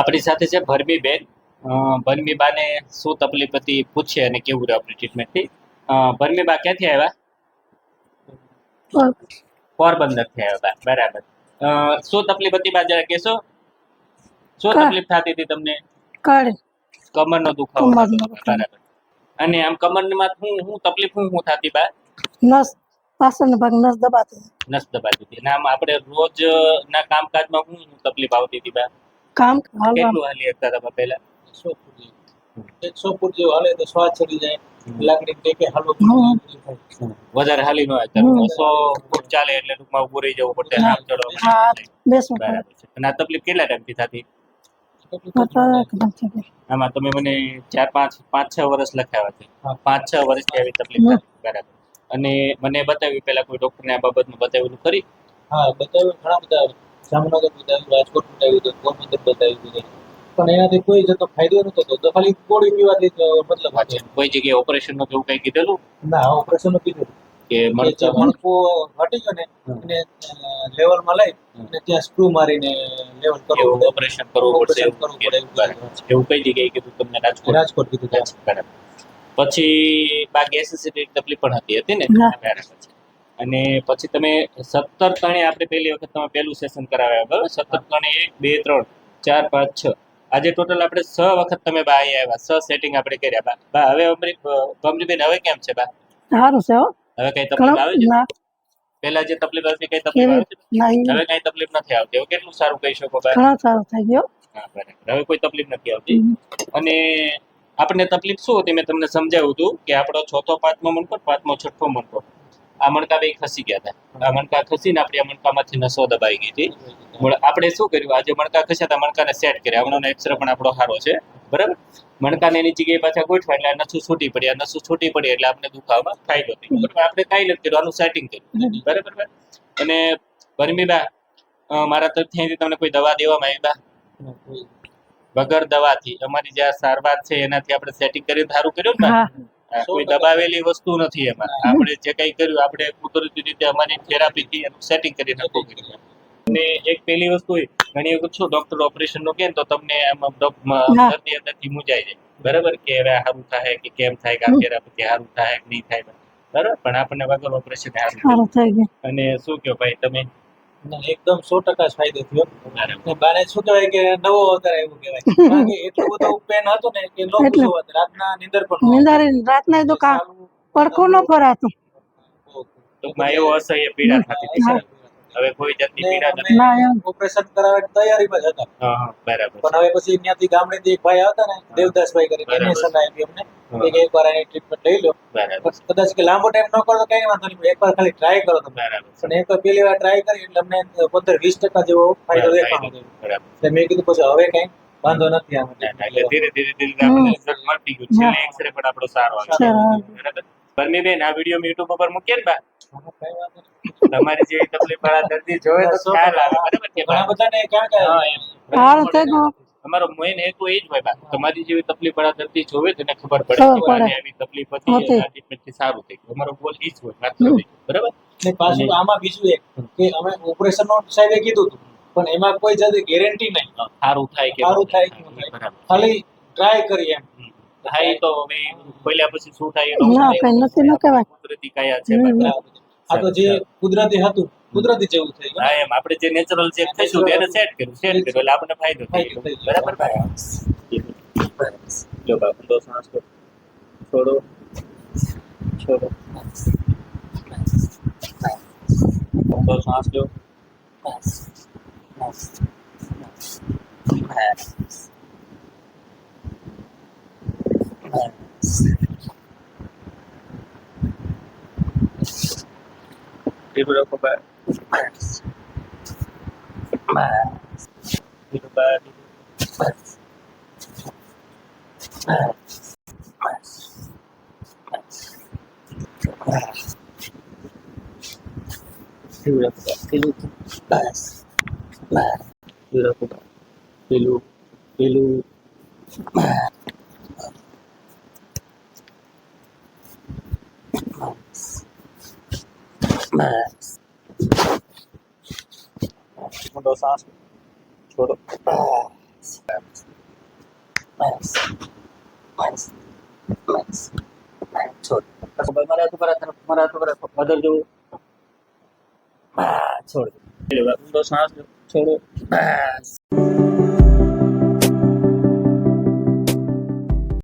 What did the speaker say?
આપણી સાથે છે ભરમી બેન ભરમી બાને શું તકલીફ હતી પૂછીએ અને કેવું રહ્યું આપણી ટ્રીટમેન્ટથી ભરમી બા ક્યાંથી આવ્યા? પોરબંદરથી આવ્યા બરાબર. શું તકલીફ હતી બા જરા કહેશો? શું તકલીફ થતી હતી તમને? કમરનો દુખાવો. બરાબર. અને આમ કમરમાં હું હું તકલીફ હું હું થતી બા? નસ પાછળનો ભાગ નસ દબાતી. નસ દબાતી હતી. અને આમ આપણે રોજ ના કામકાજમાં હું તકલીફ આવતી હતી બા? કામ કેટલું હાલી હતા તમે પહેલા? સો ફૂટ જેવું. એકસો ફૂટ જેવું હાલે તો શ્વાસ ચડી જાય. લાકડી ટેકે હાલવું વધારે હાલી ન હમ. સો ફૂટ ચાલે એટલે ટૂંકમાં ઉભું રહી જવું પડે હા. આમ ચડવા હા પડે. બેસવું પડે. બરાબર છે. અને આ તકલીફ કેટલા ટાઈમથી થતી. આમાં તમે મને ચાર પાંચ પાંચ છ વર્ષ લખાવ્યા છે. પાંચ છ વર્ષથી આવી તકલીફ બરાબર. અને મને બતાવ્યું પેલા કોઈ ડોક્ટરને આ બાબતમાં બતાવ્યું ખરી? હા બતાવ્યું ઘણા બધા જામનગર બતાવ્યું રાજકોટ બતાવ્યું હતું પોરબંદર બતાવ્યું હતું પણ એનાથી કોઈ જતો ફાયદો નતો થતો. તો ખાલી ગોળી પીવાથી મતલબ હતો. કોઈ જગ્યાએ ઓપરેશનનું કેવું કઈ કીધેલું? ના ઓપરેશન કીધું. કે મણકો હટી ગયો ને અને લેવલમાં લઈ અને ત્યાં સ્ક્રૂ મારીને લેવલ કરવું ઓપરેશન કરવું પડશે એવું કરવું પડે એવું બરાબર છે. એવું કઈ જગ્યાએ કીધું તમને? રાજકોટ? રાજકોટ કીધું પછી બાકી એસએસસીટી તકલીફ પણ હતી હતી ને? અને પછી તમે સત્તર ત્રણે આપણે પહેલી વખત તમે પહેલું સેશન કરાવ્યા બરાબર? સત્તર ત્રણે એક બે ત્રણ ચાર પાંચ છ. આજે ટોટલ આપણે છ વખત તમે બા અહીંયા આવ્યા છ સેટિંગ આપણે કર્યા. બા બા હવે ગમરીબેન હવે કેમ છે બા? સારું છે હવે કઈ તકલીફ આવે છે? પહેલા જે તકલીફ હતી કઈ તકલીફ આવે છે? હવે કઈ તકલીફ નથી આવતી. હવે કેટલું સારું કહી શકો બા? ઘણો સારું થઈ ગયો. હા બરાબર. હવે કોઈ તકલીફ નથી આવતી. અને આપણને તકલીફ શું હતી? મેં તમને સમજાવ્યું હતું કે આપણો ચોથો પાંચમો મણકો પાંચમો છઠ્ઠો મણકો. આ મણકા બે ખસી ગયા હતા. મણકા ખસીને આપણી આ મણકામાંથી નસો દબાઈ ગઈ હતી. આપણે શું કર્યું? આજે મણકા ખસ્યા હતા, મણકાને સેટ કર્યા. હમણાં એક્સરે પણ આપણો સારો છે. બરાબર? મણકાને એની જગ્યાએ પાછા ગોઠવા એટલે નસું છૂટી પડી આ નસું છૂટી પડી એટલે આપણે દુખાવામાં ફાયદો થયો આપણે કાંઈ નથી કર્યું આનું સેટિંગ કર્યું. બરાબર અને પરમીબા મારા તરફથી તમને કોઈ દવા દેવામાં આવી વગર દવાથી. અમારી જે સારવાર છે, એનાથી આપણે સેટિંગ કરીને સારું કર્યું ને કોઈ દબાવેલી વસ્તુ નથી એમાં. આપણે જે કઈ કર્યું આપણે કુદરતી રીતે અમારી થેરાપીથી એનું સેટિંગ કરી નાખવું કર્યું અને એક પેલી વસ્તુ એ ઘણી વખત શું ડોક્ટર ઓપરેશનનું કે તો તમને આમ ડોક- મ- હા. દર્દી અંદરથી મૂંઝાઈ જાય. બરાબર? કે હવે સારું થાય કે કેમ થાય કે આ હમ. સારું થાય કે નહીં થાય. બરાબર? પણ આપણને વગર ઓપરેશન સારું અને શું કહો ભાઈ તમે? ના, એકદમ સો ટકા ફાયદો થયો. બારે શું કહેવાય કે નવો અવતાર એવું કહેવાય. કારણ કે એટલું બધું પેન હતું ને કે લો. રાતના નિંદર પણ નિંદર રાતના તો કામ પડખું ન ફરાતું. ટૂંકમાં એવો અસહ્ય પીડા થતી હતી. હવે કોઈ જાતની પીડા નથી. ના, એમ. ઓપરેશન કરાવવાની તૈયારીમાં જ હતા. હા બરાબર. પણ હવે પછી ત્યાંથી ગામડેથી એક ભાઈ આવતા ને દેવદાસભાઈ કરીને એને સલાહ આપી અમને. કે એકવાર આની ટ્રીટમેન્ટ લઈ લો. બરાબર. કદાચ કે લાંબો ટાઈમ ન કરો તો કઈ વાંધો નહીં એકવાર ખાલી ટ્રાય કરો તો બરાબર. પણ એક પહેલી વાર ટ્રાય કરી એટલે અમને પંદર વીસ ટકા જેવો ફાયદો દેખાણો બરાબર. એટલે મેં કીધું પછી હવે કઈ વાંધો નથી આમ. એટલે ધીરે ધીરે ધીરે આપણને રિઝલ્ટ મળતી ગયું. છેલ્લે એક્સરે પણ આપણો સારો આવે બરાબર બરાબર. પરમીબેન આ વીડિયો યુટ્યુબ ઉપર મૂકીએ ને બા? કઈ વાંધો નહીં. તમારી જેવી તકલીફ વાળા દર્દી જોવે તો ખ્યાલ આવે. બરાબર છે. ઘણા બધાને કારણ કે હા, થઈ મેઇન હેતુ એ જ હોય બા તમારી જેવી તકલીફ વાળા દર્દી જોવે તો એને ખબર પડે કે આને આવી તકલીફ હતી. ટ્રીટમેન્ટથી સારું થઈ ગયું. અમારો ગોલ એ જ હોય બરાબર? ને પાછું આમાં બીજું એક કે અમે ઓપરેશન નો સાહેબે કીધું હતું પણ એમાં કોઈ જાતે ગેરંટી નહીં. સારું થાય કે સારું થાય કે બરાબર. ખાલી ટ્રાય કરીએ એમ. થાય તો હવે ખોલ્યા પછી શું થાય એનો કઈ નથી ન કહેવાય. કુદરતી કયા છે બરાબર. આ તો જે કુદરતી હતું કુદરતી જેવું થઈ ગયું. એમ. આપણે જે નેચરલ ચેક થઈશું તેને સેટ કર્યું સેટ કર્યું એટલે આપણને ફાયદો થઈ ગયો. બરાબર? જો બાપુ દો સાંસ છોડો. છોડો. દો સાંસ લો ધીરું રાખો બા ધીરું બા ધીરું રાખો બા ધીરું બસ બસ ધીરું રાખો બા પેલું પેલું બસ ઊંડો શ્વાસ. છોડો બસ બસ બસ છોડ મારા હાથ ઉપર મારા હાથ ઉપર બદલ જેવું છોડ ઊંડો શ્વાસ. છોડો બસ